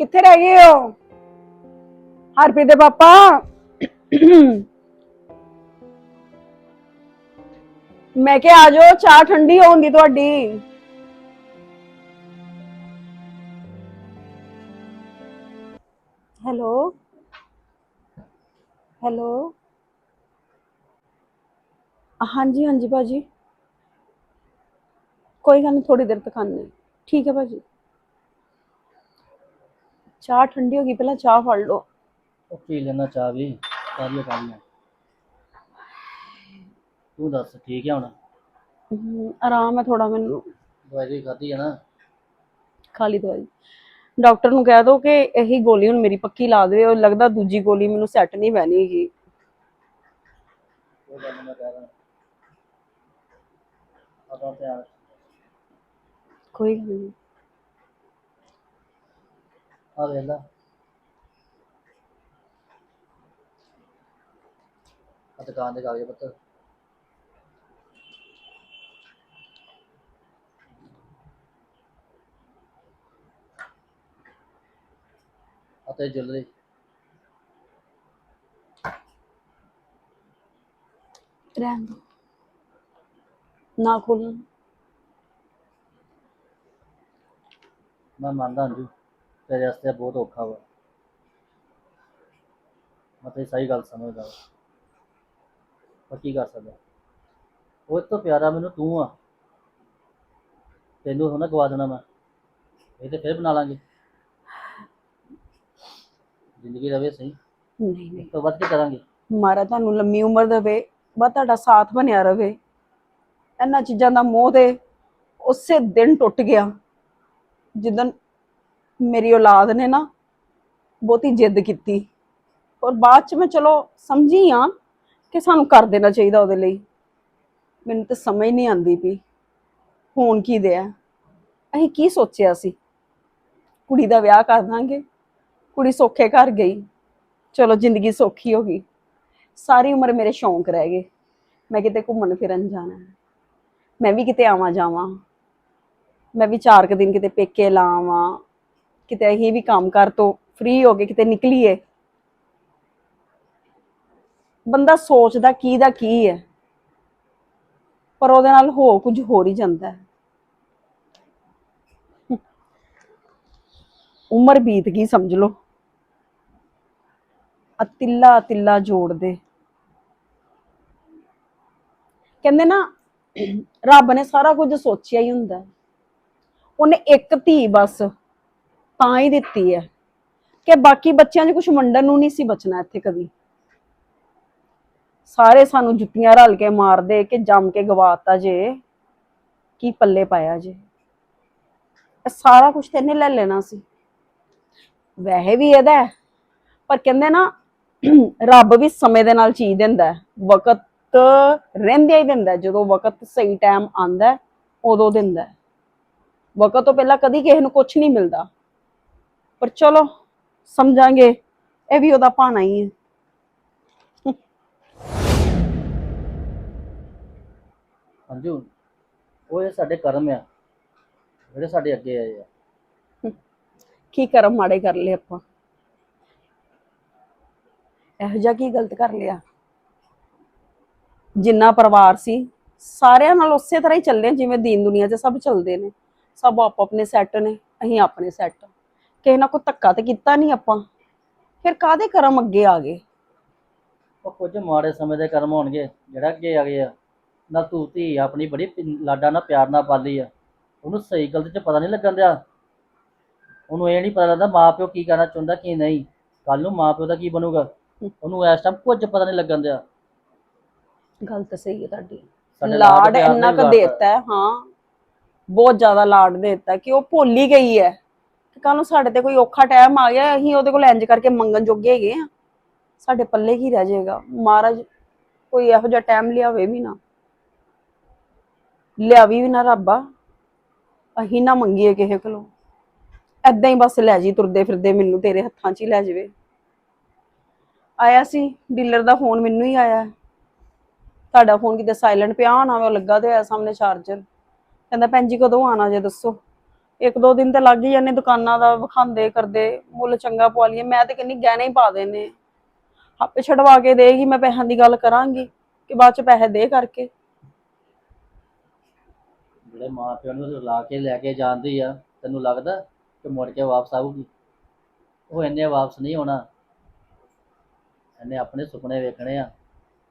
ਕਿੱਥੇ ਰਹਿ ਗਏ ਹੋ? ਹਰਪ੍ਰੀਤ ਦੇ ਪਾਪਾ? ਮੈਂ ਕਿਹਾ ਆ ਜਾਓ, ਚਾਹ ਠੰਡੀ ਹੋਉਂਦੀ ਤੁਹਾਡੀ। ਹੈਲੋ? ਹੈਲੋ? ਹਾਂਜੀ ਹਾਂਜੀ ਭਾਜੀ। ਕੋਈ ਗੱਲ ਨਹੀਂ ਥੋੜੀ ਦੇਰ ਤੱਕ ਆਨੇ ਠੀਕ ਹੈ ਭਾਜੀ। ਚਾਹ ਠੰਡੀ ਹੋ ਗਈ ਪਹਿਲਾਂ ਚਾਹ ਫੜ ਲਓ। ਉਹ ਪੀ ਲੈਣਾ ਚਾਹ ਵੀ ਕਾਹਦੀਆਂ ਕਾਹਦੀਆਂ ਤੂੰ ਦੱਸ ਠੀਕ ਹੈ ਹੁਣ? ਹਮ, ਆਰਾਮ ਹੈ ਥੋੜਾ ਮੈਨੂੰ। ਦਵਾਈ ਦੀ ਖਾਧੀ ਹੈ ਨਾ? ਖਾ ਲਈ ਦਵਾਈ। ਡਾਕਟਰ ਨੂੰ ਕਹਿ ਦੋ ਕਿ ਇਹੀ ਗੋਲੀ ਹੁਣ ਮੇਰੀ ਪੱਕੀ ਲਾ ਉਹ ਲੱਗਦਾ ਦੂਜੀ ਗੋਲੀ ਮੈਨੂੰ ਸੈੱਟ ਨਹੀਂ ਬਹਿਣੀ ਹੈਗੀ। ਉਹ ਗੱਲ ਨੀ ਮੈਂ ਕਹਿ ਰਿਹਾ ਆਪਣਾ ਧਿਆਨ ਰੱਖ। ਕੋਈ ਗੱਲ ਨਹੀਂ ਆ ਵੇਖ ਲਾ। ਆ ਦੁਕਾਨ ਦੇ ਕਾਗਜ਼ ਪੱਤਰ। ਅਤੇ ਜੁਲਰੀ ਰਹਿਣ ਦੋ। ਨਾ ਖੋਲਣ ਮੈਂ ਮੰਨਦਾ ਅੰਜੂ। ਤੇਰੇ ਵਾਸਤੇ ਬਹੁਤ ਔਖਾ ਵਾ। ਮੈਂ ਸਹੀ ਗੱਲ ਸਮਝਦਾ ਵਾ। ਪਰ ਕੀ ਕਰ ਸਕਦਾ? ਉਹ ਤੋਂ ਪਿਆਰਾ ਮੈਨੂੰ ਤੂੰ ਆ। ਤੈਨੂੰ ਹੁਣ ਗਵਾ ਦੇਣਾ ਮੈਂ। ਇਹ ਤੇ ਫਿਰ ਬਣਾ ਲਾਂਗੇ। ਜ਼ਿੰਦਗੀ ਰਵੇ ਸਹੀ। ਨਹੀਂ ਨਹੀਂ। ਤੋਂ ਵੱਧ ਕੇ ਕਰਾਂਗੇ? ਮਾਰਾ ਤੁਹਾਨੂੰ ਲੰਮੀ ਉਮਰ ਦੇਵੇ। ਬਸ ਤੁਹਾਡਾ ਸਾਥ ਬਣਿਆ ਰਵੇ। ਇਹਨਾਂ ਚੀਜ਼ਾਂ ਦਾ ਮੋਹ ਤੇ ਉਸੇ ਦਿਨ ਟੁੱਟ ਗਿਆ। ਜਿੱਦਨ ਮੇਰੀ ਔਲਾਦ ਨੇ ਨਾ ਬਹੁਤੀ ਜਿੱਦ ਕੀਤੀ। ਔਰ ਬਾਅਦ ਚ ਮੈਂ ਚਲੋ ਸਮਝੀ ਆ ਕਿ ਸਾਨੂੰ ਕਰ ਦੇਣਾ ਚਾਹੀਦਾ ਉਹਦੇ ਲਈ। ਮੈਨੂੰ ਤਾਂ ਸਮਝ ਨਹੀਂ ਆਂਦੀ ਵੀ ਹੋਣ ਕੀ ਦਿਆ? ਅਸੀਂ ਕੀ ਸੋਚਿਆ ਸੀ? ਕੁੜੀ ਦਾ ਵਿਆਹ ਕਰ ਦਾਂਗੇ। ਕੁੜੀ ਸੌਖੇ ਘਰ ਗਈ। ਚਲੋ ਜ਼ਿੰਦਗੀ ਸੌਖੀ ਹੋ ਗਈ। ਸਾਰੀ ਉਮਰ ਮੇਰੇ ਸ਼ੌਂਕ ਰਹਿ ਗਏ। ਮੈਂ ਕਿਤੇ ਘੁੰਮਣ ਫਿਰਨ ਜਾਣਾ। ਮੈਂ ਵੀ ਕਿਤੇ ਆਵਾਂ ਜਾਵਾਂ। ਮੈਂ ਵੀ ਚਾਰ ਕੁ ਦਿਨ ਕਿਤੇ ਪੇਕੇ ਲਾਵਾਂ। ਕਿਤੇ ਅਸੀਂ ਵੀ ਕੰਮ ਕਰ ਤੋਂ ਫ੍ਰੀ ਹੋ ਕੇ ਕਿਤੇ ਨਿਕਲੀਏ। ਬੰਦਾ ਸੋਚਦਾ ਕੀ ਦਾ ਕੀ ਹੈ, ਪਰ ਉਹਦੇ ਨਾਲ ਹੋ ਕੁਝ ਹੋਰ ਹੀ ਜਾਂਦਾ ਹੈ। ਉਮਰ ਬੀਤ ਗਈ ਸਮਝ ਲਓ। ਆ ਤਿੱਲਾ ਜੋੜਦੇ ਕਹਿੰਦੇ ਨਾ, ਰੱਬ ਨੇ ਸਾਰਾ ਕੁਝ ਸੋਚਿਆ ਹੀ ਹੁੰਦਾ ਉਹਨੇ ਇੱਕ ਧੀ ਬਸ। ਤਾਂ ਹੀ ਦਿੱਤੀ ਹੈ। ਕਿ ਬਾਕੀ ਬੱਚਿਆਂ 'ਚ ਕੁਝ ਵੰਡਣ ਨੂੰ ਨਹੀਂ ਸੀ ਬਚਣਾ ਇੱਥੇ ਕਦੀ। ਸਾਰੇ ਸਾਨੂੰ ਜੁੱਤੀਆਂ ਰਲ ਕੇ ਮਾਰਦੇ ਕਿ ਜੰਮ ਕੇ ਗਵਾਤਾ ਜੇ, ਕੀ ਪੱਲੇ ਪਾਇਆ ਜੇ। ਇਹ ਸਾਰਾ ਕੁਝ ਤੇ ਇਹਨੇ ਲੈ ਲੈਣਾ ਸੀ। ਵੈਸੇ ਵੀ ਇਹਦਾ ਪਰ ਕਹਿੰਦੇ ਨਾ, ਰੱਬ ਵੀ ਸਮੇਂ ਦੇ ਨਾਲ ਚੀਜ਼ ਦਿੰਦਾ ਵਕਤ ਰਹਿੰਦਿਆਂ ਹੀ ਦਿੰਦਾ ਜਦੋਂ ਵਕਤ ਸਹੀ ਟਾਈਮ ਆਂਦਾ ਉਦੋਂ ਦਿੰਦਾ ਵਕਤ ਤੋਂ ਪਹਿਲਾਂ ਕਦੀ ਕਿਸੇ ਨੂੰ ਕੁਝ ਨਹੀਂ ਮਿਲਦਾ। ਪਰ ਚਲੋ ਸਮਝਾਂਗੇ ਇਹ ਵੀ ਉਹਦਾ ਭਾਣਾ ਹੀ ਹੈ। ਅੰਜੂ ਉਹ ਇਹ ਸਾਡੇ ਕਰਮ ਆ। ਜਿਹੜੇ ਸਾਡੇ ਅੱਗੇ ਆਏ ਆ। ਕੀ ਕਰਮ ਮਾੜੇ ਕਰ ਲਏ ਆਪਾਂ? ਇਹੋ ਜਿਹਾ ਕੀ ਗਲਤ ਕਰ ਲਿਆ? ਜਿੰਨਾ ਪਰਿਵਾਰ ਸੀ ਸਾਰਿਆਂ ਨਾਲ ਉਸੇ ਤਰ੍ਹਾਂ ਹੀ ਚੱਲੇ ਜਿਵੇਂ ਦੀਨ ਦੁਨੀਆ 'ਚ ਸਭ ਚੱਲਦੇ ਨੇ। ਸਭ ਆਪ ਆਪਣੇ ਸੈੱਟ ਨੇ ਅਸੀਂ ਆਪਣੇ ਸੈੱਟ ਕਿਸੇ ਨਾਲ ਕੋਈ ਧੱਕਾ ਤੇ ਕੀਤਾ ਨਹੀਂ ਆਪਾਂ। ਫਿਰ ਕਾਦੇ ਕਰਮ ਅੱਗੇ ਆ ਗਏ? ਉਹ ਕੁਝ ਮਾੜੇ ਸਮੇਂ ਦੇ ਕਰਮ ਹੋਣਗੇ ਜਿਹੜਾ ਅੱਗੇ ਆ ਗਏ ਆ। ਨਾ ਤੂੰ ਧੀ ਆਪਣੀ ਬੜੀ ਪਿ- ਲਾਡਾ ਨਾਲ ਪਿਆਰ ਨਾਲ ਪਾਲੀ ਆ। ਉਹਨੂੰ ਸਹੀ ਗਲਤ ਚ ਪਤਾ ਨਹੀਂ ਲੱਗਣ ਦਿਆ। ਉਹਨੂੰ ਇਹ ਨਹੀਂ ਪਤਾ ਲੱਗਦਾ ਮਾਂ ਪਿਓ ਕੀ ਕਰਨਾ ਚਾਹੁੰਦਾ ਕੀ ਨਹੀਂ। ਕੱਲ ਨੂੰ ਮਾਂ ਪਿਓ ਦਾ ਕੀ ਬਣੂਗਾ? ਉਹਨੂੰ ਇਸ ਟਾਈਮ ਕੁਝ ਪਤਾ ਨਹੀਂ ਲੱਗਣ ਦਿਆ। ਗੱਲ ਤਾਂ ਸਹੀ ਹੈ ਤੁਹਾਡੀ। ਸਾਡੇ ਲਾਡ ਪਿਆਰ ਇੰਨਾ ਨੇ ਕੁ। ਦੇਤਾ ਹੈ ਹਾਂ। ਬਹੁਤ ਜ਼ਿਆਦਾ ਲਾਡ ਦੇਤਾ ਕਿ ਉਹ ਭੁੱਲ ਹੀ ਗਈ ਹੈ। ਕਿ ਕੱਲ ਨੂੰ ਸਾਡੇ ਤੇ ਕੋਈ ਔਖਾ ਟਾਈਮ ਆ ਗਿਆ, ਅਸੀਂ ਉਹਦੇ ਕੋਲ ਇੰਜ ਕਰਕੇ ਮੰਗਣ ਜੋਗੇ ਹੈਗੇ ਆ। ਸਾਡੇ ਪੱਲੇ ਕੀ ਰਹਿ ਜਾਏਗਾ? ਮਹਾਰਾਜ, ਕੋਈ ਇਹੋ ਜਿਹਾ ਟਾਈਮ ਲਿਆਵੇ ਵੀ ਨਾ। ਲਿਆਵੀ ਵੀ ਨਾ ਰੱਬਾ ਅਸੀਂ ਨਾ ਮੰਗੀਏ ਕਿਸੇ ਕੋਲੋਂ। ਐਦਾਂ ਹੀ ਬਸ ਲੈ ਜੀ ਤੁਰਦੇ ਫਿਰਦੇ ਮੈਨੂੰ ਤੇਰੇ ਹੱਥਾਂ 'ਚ ਹੀ ਲੈ ਜਾਵੇ। ਆਇਆ ਸੀ ਡੀਲਰ ਦਾ ਫੋਨ ਮੈਨੂੰ ਹੀ ਆਇਆ। ਤੁਹਾਡਾ ਫੋਨ ਕਿਤੇ ਸਾਇਲੈਂਟ ਪਿਆ ਹੋਣਾ ਵਾ ਲੱਗਾ ਤੇ ਹੋਇਆ ਸਾਹਮਣੇ ਚਾਰਜਰ ਕਹਿੰਦਾ, ਭੈਣ ਜੀ ਕਦੋਂ ਆਣਾ ਜੇ ਦੱਸੋ? ਇੱਕ ਦੋ ਦਿਨ ਤੇ ਲੱਗ ਹੀ ਜਾਂਦੇ ਦੁਕਾਨਾਂ ਦਾ ਵਿਖਾਉਂਦੇ ਕਰਦੇ ਮੁੱਲ ਚੰਗਾ ਪਵਾ ਲਈਏ। ਮੈਂ ਤੇ ਕਹਿੰਨੀ ਗਹਿਣੇ ਹੀ ਪਾ ਦੇਣੇ ਆਪੇ ਛਡਵਾ ਕੇ ਦੇਗੀ ਮੈਂ ਪੈਸਿਆਂ ਦੀ ਗੱਲ ਕਰਾਂਗੀ ਕਿ ਬਾਅਦ ਚ ਪੈਸੇ ਦੇ ਕਰਕੇ। ਜਿਹੜੇ ਮਾਂ ਪਿਓ ਨੂੰ ਰਲਾ ਕੇ ਲੈ ਕੇ ਜਾਂਦੀ ਆ ਤੈਨੂੰ ਲੱਗਦਾ ਕਿ ਮੁੜ ਕੇ ਵਾਪਸ ਆਊਗੀ? ਉਹ ਇੰਨੇ ਵਾਪਸ ਨਹੀਂ ਆਉਣਾ ਇਹਨੇ ਆਪਣੇ ਸੁਪਨੇ ਵੇਖਣੇ ਆ।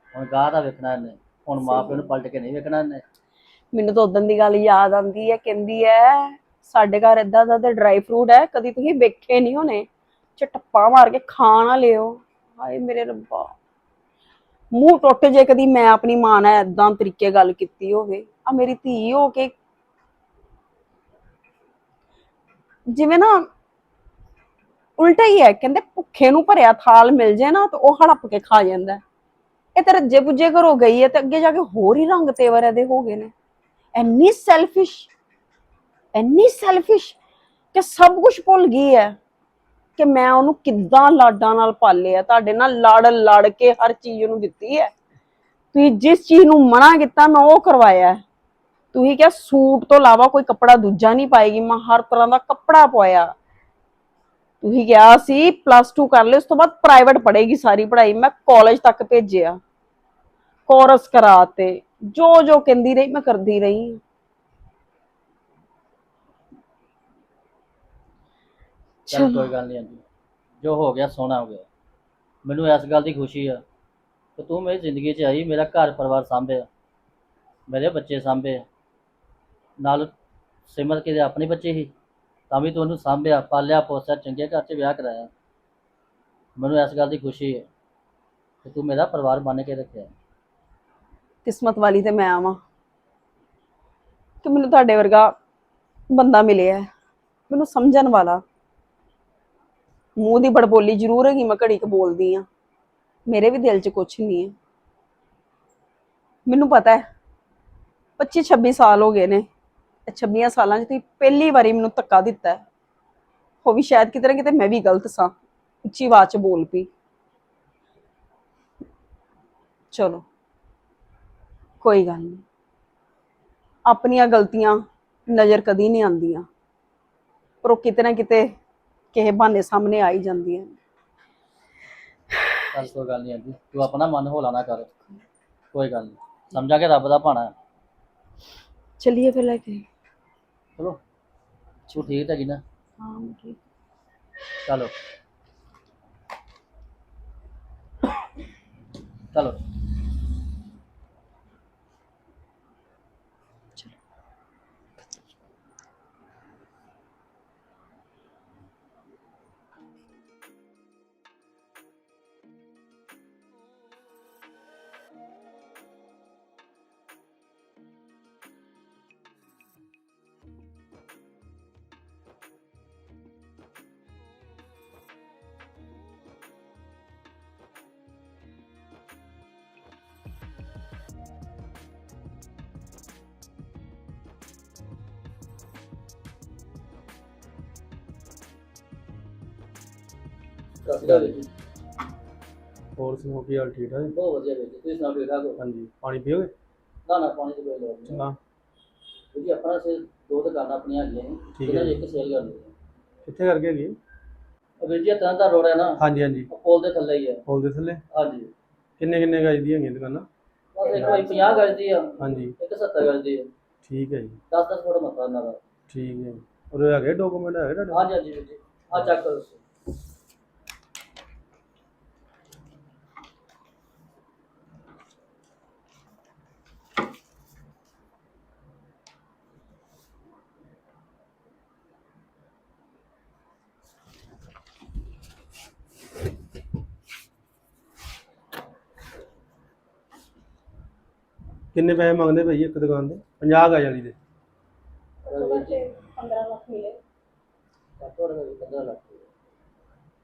ਹੁਣ ਗਾਹ ਦਾ ਵੇਖਣਾ ਇਹਨੇ। ਹੁਣ ਮਾਂ ਪਿਓ ਨੂੰ ਪਲਟ ਕੇ ਨਹੀਂ ਵੇਖਣਾ ਇਹਨੇ। ਮੈਨੂੰ ਤਾਂ ਉਦੋਂ ਦੀ ਗੱਲ ਯਾਦ ਆਉਂਦੀ ਹੈ ਕਹਿੰਦੀ ਹੈ ਸਾਡੇ ਘਰ ਏਦਾਂ ਦਾ ਡਰਾਈ ਫਰੂਟ ਹੈ, ਕਦੀ ਤੁਸੀਂ ਵੇਖੇ ਨਹੀਂ ਹੋਣੇ। ਚਟੱਪਾ ਮਾਰ ਕੇ ਖਾ ਨਾ ਲਿਓ ਹਾਏ ਮੇਰੇ ਰੱਬਾ। ਮੂੰਹ ਟੁੱਟ ਜੇ ਕਦੀ ਮੈਂ ਆਪਣੀ ਮਾਂ ਨਾਲ ਏਦਾਂ ਤਰੀਕੇ ਗੱਲ ਕੀਤੀ ਹੋਵੇ। ਆ ਮੇਰੀ ਧੀ ਹੋ ਕੇ। ਜਿਵੇਂ ਨਾ ਉਲਟਾ ਹੀ ਹੈ, ਕਹਿੰਦੇ ਭੁੱਖੇ ਨੂੰ ਭਰਿਆ ਥਾਲ ਮਿਲ ਜੇ ਨਾ, ਤਾਂ ਉਹ ਹੜੱਪ ਕੇ ਖਾ ਜਾਂਦਾ ਇਹ ਤੇ ਰੱਜੇ ਪੁੱਜੇ ਘਰੋਂ ਗਈ ਹੈ ਤੇ ਅੱਗੇ ਜਾ ਕੇ ਹੋਰ ਹੀ ਰੰਗ ਤੇਵਰ ਇਹਦੇ ਹੋ ਗਏ ਨੇ। ਇੰਨੀ ਸੈਲਫਿਸ਼ ਇੰਨੀ ਸੈਲਫਿਸ਼ ਕਿ ਸਭ ਕੁਝ ਭੁੱਲ ਗਈ ਹੈ ਕਿ ਮੈਂ ਉਹਨੂੰ ਕਿੱਦਾਂ ਲਾਡਾਂ ਨਾਲ ਪਾਲਿਆ, ਤੁਹਾਡੇ ਨਾਲ ਲੜ ਲੜ ਕੇ ਹਰ ਚੀਜ਼ ਉਹਨੂੰ ਦਿੱਤੀ ਹੈ। ਤੁਸੀਂ ਜਿਸ ਚੀਜ਼ ਨੂੰ ਮਨਾ ਕੀਤਾ, ਮੈਂ ਉਹ ਕਰਵਾਇਆ ਤੁਸੀਂ ਕਿਹਾ ਸੂਟ ਤੋਂ ਇਲਾਵਾ ਕੋਈ ਕੱਪੜਾ ਦੂਜਾ ਨਹੀਂ ਪਾਏਗੀ, ਮੈਂ ਹਰ ਤਰ੍ਹਾਂ ਦਾ ਕੱਪੜਾ ਪਵਾਇਆ। ਤੁਸੀਂ ਕਿਹਾ ਸੀ ਪਲੱਸ 2 ਕਰ ਲਈ ਉਸ ਤੋਂ ਬਾਅਦ ਪ੍ਰਾਈਵੇਟ ਪੜ੍ਹੇਗੀ ਸਾਰੀ ਪੜ੍ਹਾਈ, ਮੈਂ ਕਾਲਜ ਤੱਕ ਭੇਜਿਆ। ਕੋਰਸ ਕਰਾਤੇ ਜੋ ਜੋ ਕਹਿੰਦੀ ਰਹੀ, ਮੈਂ ਕਰਦੀ ਰਹੀ। ਚੱਲ ਕੋਈ ਗੱਲ ਨਹੀਂ ਆਂਦੀ ਜੋ ਹੋ ਗਿਆ ਸੋਹਣਾ ਹੋ ਗਿਆ। ਮੈਨੂੰ ਇਸ ਗੱਲ ਦੀ ਖੁਸ਼ੀ ਆ ਕਿ ਤੂੰ ਮੇਰੀ ਜ਼ਿੰਦਗੀ 'ਚ ਆਈ ਮੇਰਾ ਘਰ ਪਰਿਵਾਰ ਸਾਂਭਿਆ ਮੇਰੇ ਬੱਚੇ ਸਾਂਭੇ। ਨਾਲ ਸਿਮਰ ਕੇ ਦੇ ਆਪਣੇ ਬੱਚੇ ਹੀ ਤਾਂ ਵੀ ਤੂੰ ਉਹਨੂੰ ਸਾਂਭਿਆ ਪਾਲਿਆ ਪੋਸਿਆ ਚੰਗੇ ਘਰ 'ਚ ਵਿਆਹ ਕਰਾਇਆ। ਮੈਨੂੰ ਇਸ ਗੱਲ ਦੀ ਖੁਸ਼ੀ ਹੈ ਕਿ ਤੂੰ ਮੇਰਾ ਪਰਿਵਾਰ ਬਣ ਕੇ ਰੱਖਿਆ। ਕਿਸਮਤ ਵਾਲੀ ਤੇ ਮੈਂ ਆਵਾਂ ਕਿ ਮੈਨੂੰ ਤੁਹਾਡੇ ਵਰਗਾ ਬੰਦਾ ਮਿਲਿਆ। ਮੈਨੂੰ ਸਮਝਣ ਵਾਲਾ ਮੂੰਹ ਦੀ ਬੜਬੋਲੀ ਜ਼ਰੂਰ ਹੈਗੀ, ਮੈਂ ਘੜੀ ਕ ਬੋਲਦੀ ਆ। ਮੇਰੇ ਵੀ ਦਿਲ 'ਚ ਕੁਛ ਨਹੀਂ ਹੈ। ਮੈਨੂੰ ਪਤਾ ਹੈ 25 26 ਸਾਲ ਹੋ ਗਏ ਨੇ। ਇਹ 26 ਸਾਲਾਂ 'ਚ ਤੁਸੀਂ ਪਹਿਲੀ ਵਾਰੀ ਮੈਨੂੰ ਧੱਕਾ ਦਿੱਤਾ ਹੈ। ਉਹ ਵੀ ਸ਼ਾਇਦ ਕਿਤੇ ਨਾ ਕਿਤੇ ਮੈਂ ਵੀ ਗਲਤ ਸਾਂ, ਉੱਚੀ ਆਵਾਜ਼ 'ਚ ਬੋਲ ਪਈ। ਚਲੋ, ਕੋਈ ਗੱਲ ਨਹੀਂ। ਆਪਣੀਆਂ ਗਲਤੀਆਂ ਨਜ਼ਰ ਕਦੀ ਨਹੀਂ ਆਉਂਦੀਆਂ। ਪਰ ਉਹ ਕਿਤੇ ਨਾ ਕਿਤੇ ਕਿਸੇ ਬਹਾਨੇ ਸਾਹਮਣੇ ਆ ਹੀ ਜਾਂਦੀਆਂ ਚੱਲ ਕੋਈ ਗੱਲ ਨਹੀਂ ਆਂਦੀ ਤੂੰ ਆਪਣਾ ਮਨ ਹੌਲਾ ਨਾ ਕਰ। ਕੋਈ ਗੱਲ ਨਹੀਂ ਸਮਝਾ ਕੇ ਰੱਬ ਦਾ ਭਾਣਾ। ਹੈ। ਚਲਿਏ ਫਿਰ ਲੈ ਕੇ। ਚਲੋ ਤੂੰ ਠੀਕ ਹੈਗੀ ਨਾ? ਹਾਂ ਮੈਂ ਠੀਕ। ਚਲੋ। ਚਲੋ। ਸਤਿ ਸ਼੍ਰੀ ਅਕਾਲ ਜੀ। ਹੋਰ ਸੁਣਾਓ ਕੀ ਹਾਲ ਠੀਕ ਠਾਕ? ਬਹੁਤ ਵਧੀਆ ਵੀਰ ਜੀ ਤੁਸੀਂ ਸੁਣਾਓ ਠੀਕ ਠਾਕ ਹੋ? ਹਾਂਜੀ ਪਾਣੀ ਪੀਓਗੇ? ਨਾ ਨਾ ਪਾਣੀ ਦੀ ਕੋਈ ਲੋੜ ਨਹੀਂ। ਚੰਗਾ। ਜੀ ਆਪਣਾ ਸੇ ਦੋ ਦੁਕਾਨਾਂ ਆਪਣੀਆਂ ਹੈਗੀਆਂ ਨੇ ਠੀਕ ਹੈ। ਦੀ ਇੱਕ ਸੇਲ ਕਰਨੀ ਹੈ। ਕਿੱਥੇ ਕਰਕੇ ਉਹ ਵੀਰ ਜੀ ਤਰ੍ਹਾਂ ਦਾ ਰੋਡ ਹੈ ਨਾ। ਹਾਂਜੀ ਹਾਂਜੀ। ਉਹ ਪੁਲ ਦੇ ਥੱਲੇ ਹੀ ਹੈ। ਹੋਲ ਦੇ ਥੱਲੇ? ਹਾਂਜੀ। ਕਿੰਨੇ ਕਿੰਨੇ ਗਾਜ ਦੀਆਂ ਹੈਗੀਆਂ ਦੁਕਾਨਾਂ? ਬਸ ਇੱਕ ਕੋਈ 50 ਗਜ ਦੀ ਆ ਹਾਂਜੀ। ਇੱਕ 70 ਗਜ ਦੀ ਆ। ਠੀਕ ਹੈ ਜੀ। 10 10 ਫੁੱਟ ਮਤਲਬ ਇਹਨਾਂ ਦਾ। ਠੀਕ ਹੈ ਜੀ। ਉਹਦੇ ਹੈਗੇ ਡਾਕੂਮੈਂਟ ਹੈਗੇ ਤੁਹਾਡੇ ਹਾਂਜੀ ਹਾਂਜੀ ਵੀਰ ਜੀ। ਆ ਚੈੱਕ ਕਰੋ ਤੁਸੀਂ। ਕਿੰਨੇ ਪੈਸੇ ਮੰਗਦੇ ਭਾਈ ਇੱਕ ਦੁਕਾਨ ਦੇ 50 ਗਾਜ ਵਾਲੀ ਦੇ ਅਗਰ ਵੀਰ ਜੀ 15 ਲੱਖ ਮਿਲੇ। ਘੱਟ ਘੱਟ 15 ਲੱਖ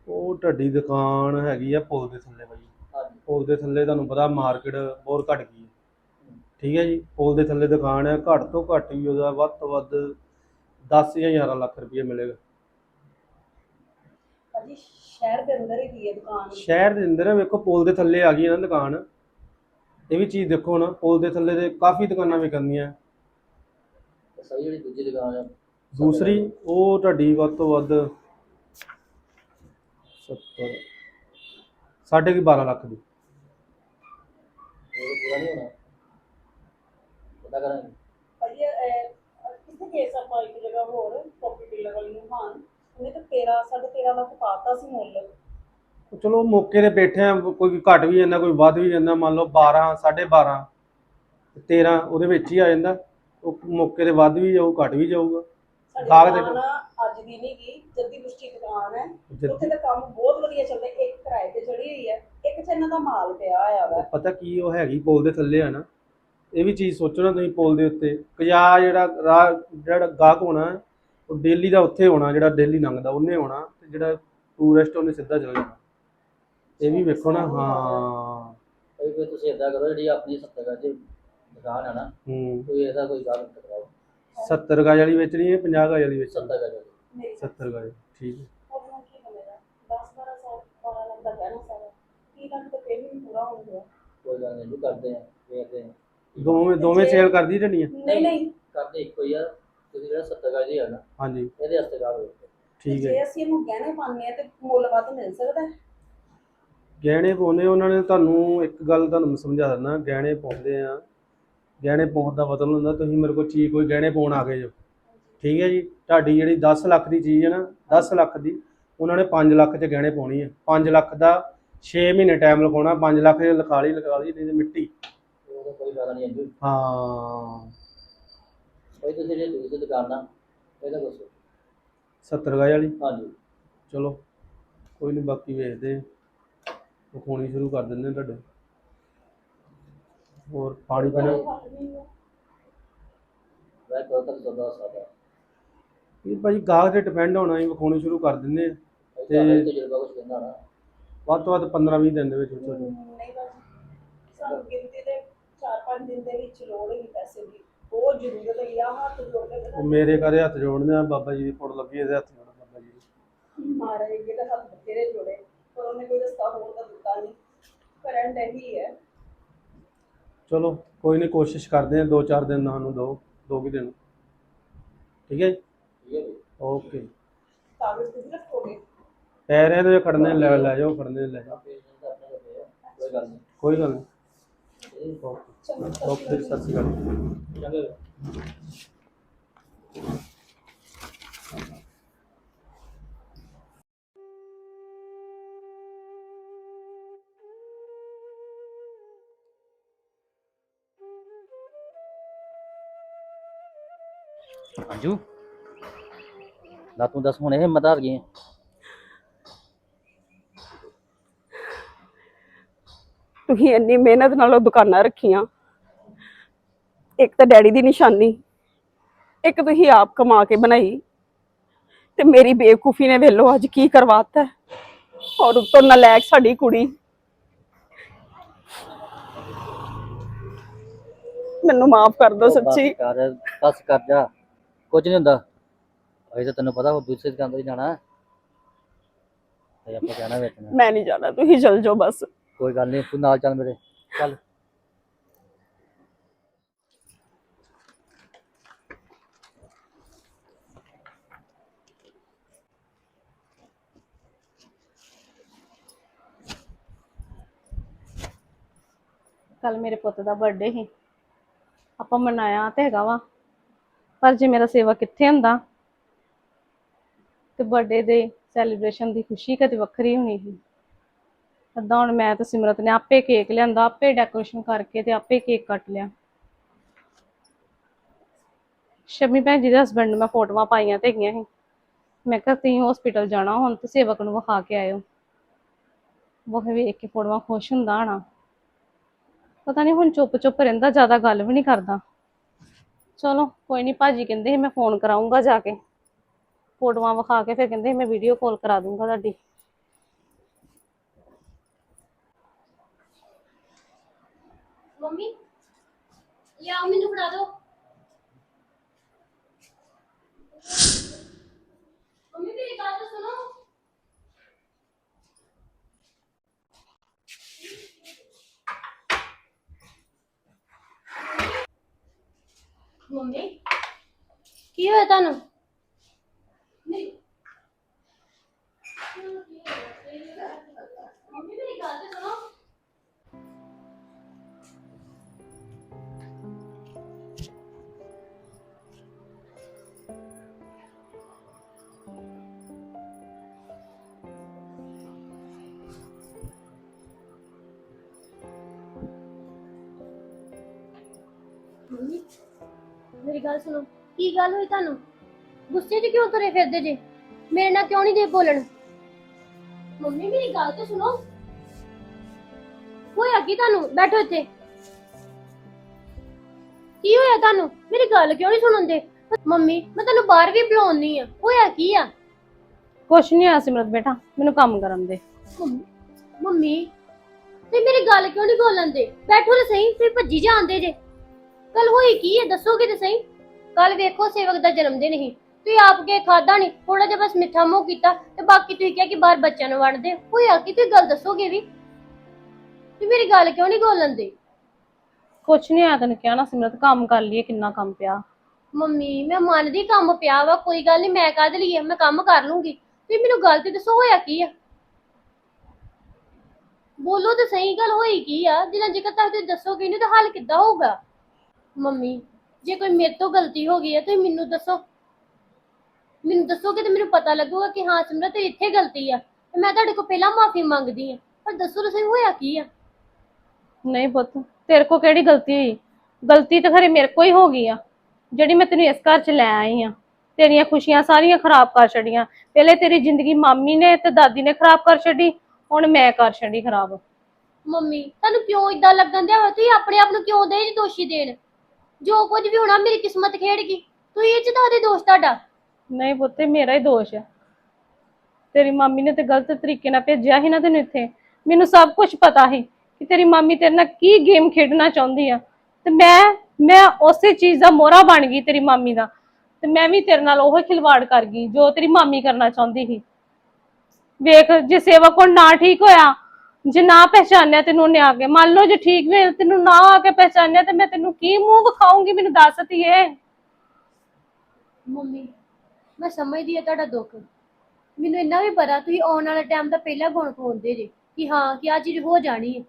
ਉਹ ਤੁਹਾਡੀ ਦੁਕਾਨ ਹੈਗੀ ਆ ਪੁਲ ਦੇ ਥੱਲੇ ਭਾਈ। ਹਾਂਜੀ। ਪੁਲ ਦੇ ਥੱਲੇ ਤੁਹਾਨੂੰ ਪਤਾ ਮਾਰਕੀਟ ਬਹੁਤ ਘਟ ਗਈ ਹੈ। ਠੀਕ ਹੈ ਜੀ ਪੁਲ ਦੇ ਥੱਲੇ ਦੁਕਾਨ ਹੈ ਘੱਟ ਤੋਂ ਘੱਟ ਵੀ ਉਹਦਾ ਵੱਧ ਤੋਂ ਵੱਧ 10 ਜਾਂ 11 ਲੱਖ ਰੁਪਏ ਮਿਲੇਗਾ। ਅਜੀ ਸ਼ਹਿਰ ਦੇ ਅੰਦਰ ਹੀ ਦੀ ਹੈ ਦੁਕਾਨ। ਸ਼ਹਿਰ ਦੇ ਅੰਦਰ ਵੇਖੋ ਪੁਲ ਦੇ ਥੱਲੇ ਆ ਗਈ ਨਾ ਦੁਕਾਨ। ਇਹ ਵੀ ਚੀਜ਼ ਦੇਖੋ ਨਾ ਪੁਲ ਦੇ ਥੱਲੇ ਤੇ ਕਾਫੀ ਦੁਕਾਨਾਂ ਵਿਕਣਦੀਆਂ ਤੇ ਸਹੀ ਜਿਹੜੀ ਦੂਜੀ ਦੁਕਾਨ ਆ। ਦੂਸਰੀ ਉਹ ਤੁਹਾਡੀ ਵੱਧ ਤੋਂ ਵੱਧ 70 ਸਾਢੇ ਕੁ 12 ਲੱਖ ਦੀ। ਉਹ ਪੂਰਾ ਨਹੀਂ ਹੋਣਾ? ਪਤਾ ਕਰਾਂਗੇ। ਭਾਈ ਕਿੱਥੇ ਕੇਸ ਆਪਾਂ ਇੱਕ ਜਗ੍ਹਾ ਹੋਰ ਪ੍ਰੋਪਰਟੀ ਡੀਲਰ ਵਾਲੀ ਨੂੰ ਹਾਂ ਉਹਨੇ ਤਾਂ 13 13.5 ਲੱਖ ਪਾਤਾ ਸੀ ਮੁੱਲ। ਚਲੋ ਮੌਕੇ ਤੇ ਬੈਠੇ ਆ ਕੋਈ ਘਟ ਵੀ ਜਾਂਦਾ ਕੋਈ ਵੱਧ ਵੀ ਜਾਂਦਾ ਮੰਨ ਲਓ 12 12.5 13 ਉਹਦੇ ਵਿੱਚ ਹੀ ਆ ਜਾਂਦਾ। ਉਹ ਮੌਕੇ ਤੇ ਵੱਧ ਵੀ ਜਾਊ ਘਟ ਵੀ ਜਾਊਗਾ। ਕਾਗਜ਼ ਦੁਕਾਨ ਅੱਜ ਦੀ ਨਹੀਂ ਗਈ ਜੱਦੀ ਮੁਸ਼ਕੀ ਦੁਕਾਨ ਹੈ। ਉੱਥੇ ਤਾਂ ਕੰਮ ਬਹੁਤ ਵਧੀਆ ਚੱਲਦਾ ਇੱਕ ਕਿਰਾਏ ਤੇ ਚੜੀ ਹੋਈ ਹੈ ਇੱਕ ਚ ਇਹਨਾਂ ਦਾ ਮਾਲ ਪਿਆ ਆ ਵਾ। ਪਤਾ ਕੀ ਉਹ ਹੈਗੀ ਪੁਲ ਦੇ ਥੱਲੇ ਆ ਨਾ ਇਹ ਵੀ ਚੀਜ਼ ਸੋਚੋ ਨਾ ਤੁਸੀਂ ਪੁਲ ਦੇ ਉੱਤੇ। ਕਜਾ ਜਿਹੜਾ ਰਾਹ ਜਿਹੜਾ ਗਾਹਕ ਹੋਣਾ ਉਹ ਡੇਲੀ ਦਾ ਉੱਥੇ ਹੋਣਾ ਜਿਹੜਾ ਡੇਲੀ ਲੰਘਦਾ ਉਹਨੇ ਹੋਣਾ ਤੇ ਜਿਹੜਾ ਟੂਰਿਸਟ ਉਹਨੇ ਸਿੱਧਾ ਚਲੇ ਜਾਣਾ। ਇਹ ਵੀ ਵੇਖੋ ਨਾ ਹਾਂ। ਕੋਈ ਕੋਈ ਤੁਸੀਂ ਇਦਾਂ ਕਰੋ ਜਿਹੜੀ ਆਪਣੀ 70 ਗਜ ਦੀ ਦੁਕਾਨ ਹੈ ਨਾ ਹੂੰ। ਕੋਈ ਐਸਾ ਕੋਈ ਗੱਲ ਟਕਰਾਓ 70 ਗਜ ਵਾਲੀ ਵੇਚਣੀ ਹੈ 50 ਗਜ ਵਾਲੀ ਵੇਚਣੀ 70 ਗਜ ਮੇਰੀ 70 ਗਜ ਠੀਕ ਹੈ। ਉਹਨਾਂ ਕੀ ਬਣੇਗਾ 10 1200 12 ਲੱਖ ਦਾ ਕਹਿਣਾ ਸਾਰਾ 30 ਲੱਖ ਤਾਂ ਵੀ ਪੂਰਾ ਹੋ ਗਿਆ। ਕੋਈ ਗੱਲ ਨਹੀਂ ਕਰਦੇ ਆ ਵੇਖਦੇ ਆ। ਦੋਵੇਂ ਦੋਵੇਂ ਸੇਲ ਕਰਦੀ ਢਣੀਆਂ ਨਹੀਂ ਨਹੀਂ ਕਰਦੇ ਇੱਕੋ ਹੀ ਆ ਤੁਸੀਂ ਜਿਹੜਾ 70 ਗਜ ਹੈ ਨਾ ਹਾਂਜੀ। ਇਹਦੇ ਵਾਸਤੇ ਗੱਲ ਵੇਖੋ ਠੀਕ ਹੈ। ਜੇ ਅਸੀਂ ਇਹਨੂੰ ਗਹਿਣੇ ਪਾਉਂਦੇ ਆ ਤੇ ਮੁੱਲ ਵੱਧ ਮਿਲ ਸਕਦਾ ਹੈ? ਗਹਿਣੇ ਪਾਉਂਦੇ ਉਹਨਾਂ ਨੇ ਤੁਹਾਨੂੰ ਇੱਕ ਗੱਲ ਤੁਹਾਨੂੰ ਸਮਝਾ ਦਿੰਦਾ ਗਹਿਣੇ ਪਾਉਂਦੇ ਆ ਗਹਿਣੇ ਪਾਉਣ ਦਾ ਮਤਲਬ ਹੁੰਦਾ ਤੁਸੀਂ ਮੇਰੇ ਕੋਲ ਚੀਜ਼ ਕੋਈ ਗਹਿਣੇ ਪਾਉਣ ਆ ਗਏ ਜੋ। ਠੀਕ ਹੈ ਜੀ? ਤੁਹਾਡੀ ਜਿਹੜੀ 10 ਲੱਖ ਦੀ ਚੀਜ਼ ਹੈ ਨਾ 10 ਲੱਖ ਦੀ ਉਹਨਾਂ ਨੇ 5 ਲੱਖ ਚ ਗਹਿਣੇ ਪਾਉਣੀ ਹੈ। 5 ਲੱਖ ਦਾ 6 ਮਹੀਨੇ ਟਾਈਮ ਲਗਾਉਣਾ 5 ਲੱਖ ਦੇ ਲਿਖਾ ਲਈ ਲਿਖਾ ਲਈ ਨਹੀਂ ਤੇ ਮਿੱਟੀ। ਕੋਈ ਨਹੀਂ ਅੰਜੂ ਹਾਂ। ਕੋਈ ਤੁਸੀਂ ਜਿਹੜੀ ਦੂਸਰੀ ਦੁਕਾਨ ਨਾ ਇਹਦਾ ਦੱਸੋ। 70 ਗਜ ਵਾਲੀ? ਹਾਂਜੀ। ਚਲੋ ਕੋਈ ਨਹੀਂ ਬਾਕੀ ਵੇਖਦੇ ਵਿਖਾਉਣੀ ਸ਼ੁਰੂ ਕਰ ਦਿੰਦੇ ਹਾਂ ਤੁਹਾਡੇ। ਹੋਰ ਪਾਣੀ ਪੀਣਾ? ਮੈਂ ਸੌਦਾ ਹੋ ਸਕਦਾ ਇਹ ਭਾਜੀ ਗਾਹਕ ਤੇ ਡਿਪੈਂਡ ਹੋਣਾ ਹੀ ਵਿਖਾਉਣੀ ਸ਼ੁਰੂ ਕਰ ਦਿੰਦੇ ਆ। ਤੇ ਤਜਰਬਾ ਕੁਝ ਕਹਿੰਦਾ ਨਾ। ਵੱਧ ਤੋਂ ਵੱਧ 15 20 ਦਿਨ ਦੇ ਵਿੱਚ ਵਿੱਚ। ਨਹੀਂ ਬਾਜੀ ਸਾਨੂੰ ਗਿਣਤੀ ਦੇ 4-5 ਦਿਨ ਦੇ ਵਿੱਚ ਲੋੜ ਹੀ ਪੈਸੇ ਦੀ। ਬਹੁਤ ਜ਼ਰੂਰਤ ਹੈ ਯਾ ਹੱਥ ਜੋੜ ਕੇ ਉਹ ਮੇਰੇ ਘਰੇ ਹੱਥ ਜੋੜਨੇ ਆ ਬਾਬਾ ਜੀ ਦੀ ਫੋਟੋ ਲੱਗੀ ਇਹਦੇ ਹੱਥ ਜੋੜ ਬਾਬਾ ਜੀ ਦੀ। ਮਹਾਰਾਜ ਅੱਗੇ ਤਾਂ ਹੱਥ ਬਥੇਰੇ ਜੋੜੇ। ਪਰ ਉਹਨੇ ਕੋਈ ਰਸਤਾ ਹੋਰ ਤਾਂ ਦਿੱਤਾ ਨਹੀਂ। ਕਰੰਟ ਇਹੀ ਹੈ। ਚਲੋ ਕੋਈ ਨਹੀਂ ਕੋਸ਼ਿਸ਼ ਕਰਦੇ ਆ ਦੋ ਚਾਰ ਦਿਨ ਸਾਨੂੰ ਦੋ ਦੋ ਵੀ ਦਿਨ। ਠੀਕ ਹੈ ਜੀ? ਠੀਕ ਹੈ ਜੀ। ਓਕੇ। ਕਾਗਜ਼ ਤੁਸੀਂ ਰੱਖੋਗੇ? ਪੈਰਿਆਂ ਤੇ ਖੜਨੇ ਲੈ ਲੈ ਜਾਓ ਖੜਨੇ ਲੈ ਜਾਓ। ਕੋਈ ਗੱਲ ਨਹੀਂ। ਕੋਈ ਗੱਲ ਨਹੀਂ। ਇਹ ਓਕੇ ਚਲੋ ਓਕੇ ਸਤਿ ਸ਼੍ਰੀ ਅਕਾਲ। ਅੰਜੂ ਨਾ ਤੂੰ ਦੱਸ ਹੁਣ ਇਹ ਹਿੰਮਤ ਹਾਰ ਗਈ ਹੈ? ਤੁਸੀਂ ਇੰਨੀ ਮਿਹਨਤ ਨਾਲ ਉਹ ਦੁਕਾਨਾਂ ਰੱਖੀਆਂ। ਇੱਕ ਤਾਂ ਡੈਡੀ ਦੀ ਨਿਸ਼ਾਨੀ ਇੱਕ ਤੁਸੀਂ ਆਪ ਕਮਾ ਕੇ ਬਣਾਈ। ਤੇ ਮੇਰੀ ਬੇਵਕੂਫੀ ਨੇ ਵੇਲੋ ਅੱਜ ਕੀ ਕਰਵਾਤਾ। ਔਰ ਉੱਤੋਂ ਨਲਾਇਕ ਸਾਡੀ ਕੁੜੀ। ਮੈਨੂੰ ਮਾਫ ਕਰ ਦਿਓ ਬਸ ਸੱਚੀ। ਕਰ ਬਸ ਕਰ ਜਾ। ਕੁਝ ਨਹੀਂ ਹੁੰਦਾ। ਅਜੇ ਤਾਂ ਤੈਨੂੰ ਪਤਾ ਉਹ ਦੂਸਰੇ ਦੁਕਾਨ ਤੇ ਜਾਣਾ। ਤੇ ਆਪਾਂ ਜਾਣਾ ਵੇਚਣਾ ਮੈਂ ਨਹੀਂ ਜਾਣਾ ਤੁਸੀਂ ਚਲ ਜਾਓ ਬਸ। ਕੋਈ ਗੱਲ ਨਹੀਂ ਤੂੰ ਨਾਲ ਚੱਲ ਮੇਰੇ। ਚੱਲ। ਕੱਲ ਮੇਰੇ ਪੁੱਤ ਦਾ ਬਰਥਡੇ ਸੀ। ਆਪਾਂ ਮਨਾਇਆ ਤੇ ਹੈਗਾ ਵਾ। ਪਰ ਜੇ ਮੇਰਾ ਸੇਵਾ ਕਿੱਥੇ ਹੁੰਦਾ ਤੇ ਬਰਥਡੇ ਦੇ ਸੈਲੀਬ੍ਰੇਸ਼ਨ ਦੀ ਖੁਸ਼ੀ ਕਦੇ ਵੱਖਰੀ ਹੋਣੀ ਸੀ। ਅੱਧਾ ਹੁਣ ਮੈਂ ਤੇ ਸਿਮਰਤ ਨੇ ਆਪੇ ਕੇਕ ਲਿਆਂਦਾ, ਆਪੇ ਡੈਕੋਰੇਸ਼ਨ ਕਰਕੇ ਤੇ ਆਪੇ ਕੇਕ ਕੱਟ ਲਿਆ। ਸ਼ਮੀ ਭੈਣ ਜੀ ਦੇ ਹਸਬੰਡ ਨੂੰ ਮੈਂ ਫੋਟੋਆਂ ਪਾਈਆਂ ਤੇ ਹੈਗੀਆਂ ਸੀ। ਮੈਂ ਕਿਹਾ, ਤੁਸੀਂ ਹਸਪੀਟਲ ਜਾਣਾ ਹੁਣ ਤੇ ਸੇਵਕ ਨੂੰ ਵਿਖਾ ਕੇ ਆਇਓ। ਉਹ ਵੇਖ ਕੇ ਫੋਟੋਆਂ ਖੁਸ਼ ਹੁੰਦਾ ਹਨਾ ਪਤਾ ਨਹੀਂ ਹੁਣ ਚੁੱਪ ਚੁੱਪ ਰਹਿੰਦਾ, ਜ਼ਿਆਦਾ ਗੱਲ ਵੀ ਨਹੀਂ ਕਰਦਾ। ਚਲੋ, ਕੋਈ ਨਹੀਂ ਭਾਜੀ ਕਹਿੰਦੇ ਸੀ ਮੈਂ ਫੋਨ ਕਰਾਉਂਗਾ ਜਾ ਕੇ। ਫੋਟੋਆਂ ਵਿਖਾ ਕੇ ਫਿਰ ਕਹਿੰਦੇ ਸੀ ਮੈਂ ਵੀਡੀਓ ਕਾਲ ਕਰਾ ਦੂੰਗਾ ਤੁਹਾਡੀ। ਮੰਮੀ ਲਿਆਓ ਮੈਨੂੰ ਫੜਾ ਦਿਓ। ਮੰਮੀ, ਮੇਰੀ ਗੱਲ ਤਾਂ ਸੁਣੋ ਮੰਮੀ ਕੀ ਹੋਇਆ ਤੁਹਾਨੂੰ? ਮੇਰੀ ਗੱਲ ਸੁਣੋ। ਕੀ ਗੱਲ ਹੋਈ ਤੁਹਾਨੂੰ? ਗੁੱਸੇ 'ਚ ਕਿਉਂ ਤੁਰੇ ਫਿਰਦੇ ਜੇ? ਮੇਰੇ ਨਾਲ ਕਿਉਂ ਨਹੀਂ ਦੇ ਬੋਲਣ? ਮੰਮੀ ਮੇਰੀ ਗੱਲ ਤੇ ਸੁਣੋ। ਹੋਇਆ ਕੀ ਤੁਹਾਨੂੰ? ਬੈਠੋ ਇੱਥੇ। ਕੀ ਹੋਇਆ ਤੁਹਾਨੂੰ? ਮੇਰੀ ਗੱਲ ਕਿਉਂ ਨਹੀਂ ਸੁਣਦੇ ਮੰਮੀ ਮੈਂ ਤੁਹਾਨੂੰ ਬਾਹਰ ਵੀ ਬੁਲਾਉਣੀ ਆ ਹੋਇਆ ਕੀ ਆ? ਕੁਛ ਨਹੀਂ ਆ ਸਿਮਰਤ ਬੇਟਾ। ਮੈਨੂੰ ਕੰਮ ਕਰਨ ਦੇ। ਮੰਮੀ- ਮੰਮੀ ਤੇ ਮੇਰੀ ਗੱਲ ਕਿਉਂ ਨਹੀਂ ਬੋਲਣ ਦੇ? ਬੈਠੋ ਤੇ ਸਹੀ ਤੁਸੀਂ ਭੱਜੀ ਜਾਂਦੇ ਜੇ। ਕੱਲ ਹੋਈ ਕੀ ਹੈ? ਦੱਸੋਗੇ ਤੇ ਸਹੀ। ਕੱਲ ਵੇਖੋ ਸੇਵਕ ਦਾ ਜਨਮ ਦਿਨ ਸੀ ਤੁਸੀਂ ਆਪ ਕੇ ਖਾਦਾ ਨਹੀਂ ਥੋੜਾ ਜਿਹਾ ਬਸ ਮਿੱਠਾ ਮੂੰਹ ਕੀਤਾ ਤੇ ਬਾਕੀ ਤੁਸੀਂ ਕਿਹਾ ਕਿ ਬਾਹਰ ਬੱਚਿਆਂ ਨੂੰ ਵੰਡਦੇ ਹੋਇਆ ਕੀ ਤੁਸੀਂ ਗੱਲ ਦੱਸੋਗੇ ਵੀ? ਤੇ ਮੇਰੀ ਗੱਲ ਕਿਉਂ ਨਹੀਂ ਬੋਲਣ ਦੇ? ਕੁਛ ਨਹੀਂ ਆ ਤੈਨੂੰ ਕਿਹਾ ਨਾ ਸਿਮਰਤ ਕੰਮ ਕਰ ਲਈਏ ਕਿੰਨਾ ਕੰਮ ਪਿਆ। ਮੰਮੀ ਮੈਂ ਮੰਨਦੀ ਕੰਮ ਪਿਆ ਵਾ ਕੋਈ ਗੱਲ ਨਹੀਂ ਮੈਂ ਕਾਹਦੇ ਲਈ ਆ? ਮੈਂ ਕੰਮ ਕਰ ਲੂੰਗੀ। ਤੁਸੀਂ ਮੈਨੂੰ ਗੱਲ ਤੇ ਦੱਸੋ ਹੋਇਆ ਕੀ ਆ? ਬੋਲੋ ਤੇ ਸਹੀ ਗੱਲ ਹੋਈ ਕੀ ਆ? ਜਿੰਨਾ ਜਿਕਰ ਤੱਕ ਤੁਸੀਂ ਦੱਸੋਗੇ ਨਹੀਂ ਤਾਂ ਹੱਲ ਕਿੱਦਾਂ ਹੋਊਗਾ? ਮੰਮੀ ਜੇ ਕੋਈ ਮੇਰੇ ਤੋਂ ਗਲਤੀ ਹੋ ਗਈ ਹੈ ਤੁਸੀਂ ਮੈਨੂੰ ਦੱਸੋ। ਮੈਨੂੰ ਦੱਸੋਗੇ ਤੇ ਮੈਨੂੰ ਪਤਾ ਲੱਗੂਗਾ ਕਿ ਹਾਂ ਸਿਮਰਤ ਇੱਥੇ ਗਲਤੀ ਆ। ਤੇ ਮੈਂ ਤੁਹਾਡੇ ਕੋਲ ਪਹਿਲਾਂ ਮਾਫੀ ਮੰਗਦੀ ਆ ਪਰ ਦੱਸੋ ਤਾਂ ਸਹੀ ਹੋਇਆ ਕੀ ਆ? ਨਹੀਂ ਪੁੱਤ ਤੇਰੇ ਕੋ ਕਿਹੜੀ ਗਲਤੀ ਹੋਈ? ਗਲਤੀ ਤਾਂ ਖਰੇ ਮੇਰੇ ਕੋ ਹੀ ਹੋ ਗਈ ਆ। ਜਿਹੜੀ ਮੈਂ ਤੈਨੂੰ ਇਸ ਘਰ 'ਚ ਲੈ ਆਈ ਆ। ਤੇਰੀਆਂ ਖੁਸ਼ੀਆਂ ਸਾਰੀਆਂ ਖਰਾਬ ਕਰ ਛੱਡੀਆਂ। ਪਹਿਲੇ ਤੇਰੀ ਜ਼ਿੰਦਗੀ ਮਾਮੀ ਨੇ ਤੇ ਦਾਦੀ ਨੇ ਖਰਾਬ ਕਰ ਛੱਡੀ ਹੁਣ ਮੈਂ ਕਰ ਛੱਡੀ ਖਰਾਬ। ਮੰਮੀ ਤੁਹਾਨੂੰ ਕਿਉਂ ਇਦਾਂ ਲੱਗਣ ਦਿਆ ਤੁਸੀਂ ਆਪਣੇ ਆਪ ਨੂੰ ਕਿਉਂ ਦੇ ਦੋਸ਼ੀ ਦੇਣ? ਜੋ ਕੁਝ ਵੀ ਹੋਣਾ ਮੇਰੀ ਕਿਸਮਤ ਖੇਡ ਗਈ। ਤੁਸੀਂ ਇਹ ਚ ਤਾਂ ਉਹਦੇ ਦੋਸ਼ ਤੁਹਾਡਾ। ਨਹੀਂ ਪੁੱਤ ਮੇਰਾ ਹੀ ਦੋਸ਼ ਹੈ ਤੇਰੀ ਮਾਮੀ ਨੇ ਤੇ ਗਲਤ ਤਰੀਕੇ ਨਾਲ ਭੇਜਿਆ ਸੀ ਨਾ ਤੈਨੂੰ ਇੱਥੇ। ਮੈਨੂੰ ਸਭ ਕੁਝ ਪਤਾ ਸੀ ਕਿ ਤੇਰੀ ਮਾਮੀ ਤੇਰੇ ਨਾਲ ਕੀ ਗੇਮ ਖੇਡਣਾ ਚਾਹੁੰਦੀ ਆ। ਤੇ ਮੈਂ ਮੈਂ ਉਸੇ ਚੀਜ਼ ਦਾ ਮੋਹਰਾ ਬਣ ਗਈ ਤੇਰੀ ਮਾਮੀ ਦਾ। ਤੇ ਮੈਂ ਵੀ ਤੇਰੇ ਨਾਲ ਉਹ ਖਿਲਵਾੜ ਕਰ ਗਈ ਜੋ ਤੇਰੀ ਮਾਮੀ ਕਰਨਾ ਚਾਹੁੰਦੀ ਸੀ। ਵੇਖ, ਜੇ ਸੇਵਕ ਹੁਣ ਨਾ ਠੀਕ ਹੋਇਆ ਜੇ ਨਾ ਪਹਿਚਾਨਿਆ ਤੈਨੂੰ ਉਹਨੇ ਆ ਕੇ, ਮੰਨ ਲਓ ਜੇ ਠੀਕ ਵੀ ਤੈਨੂੰ ਨਾ ਆ ਕੇ ਪਹਿਚਾਨਿਆ ਤੇ ਮੈਂ ਤੈਨੂੰ ਕੀ ਮੂੰਹ ਵਿਖਾਉਂਗੀ ਮੈਨੂੰ ਦੱਸ ਧੀਏ। ਮੰਮੀ, ਮੈਂ ਸਮਝਦੀ ਆ ਤੁਹਾਡਾ ਦੁੱਖ। ਮੈਨੂੰ ਇੰਨਾ ਵੀ ਪਤਾ, ਤੁਸੀਂ ਆਉਣ ਵਾਲੇ ਟਾਈਮ ਦਾ ਪਹਿਲਾਂ ਗੁਣ ਖੋਲਦੇ ਜੇ, ਕਿ ਹਾਂ, ਕਿ ਆ ਚੀਜ਼ ਹੋ ਜਾਣੀ ਹੈ।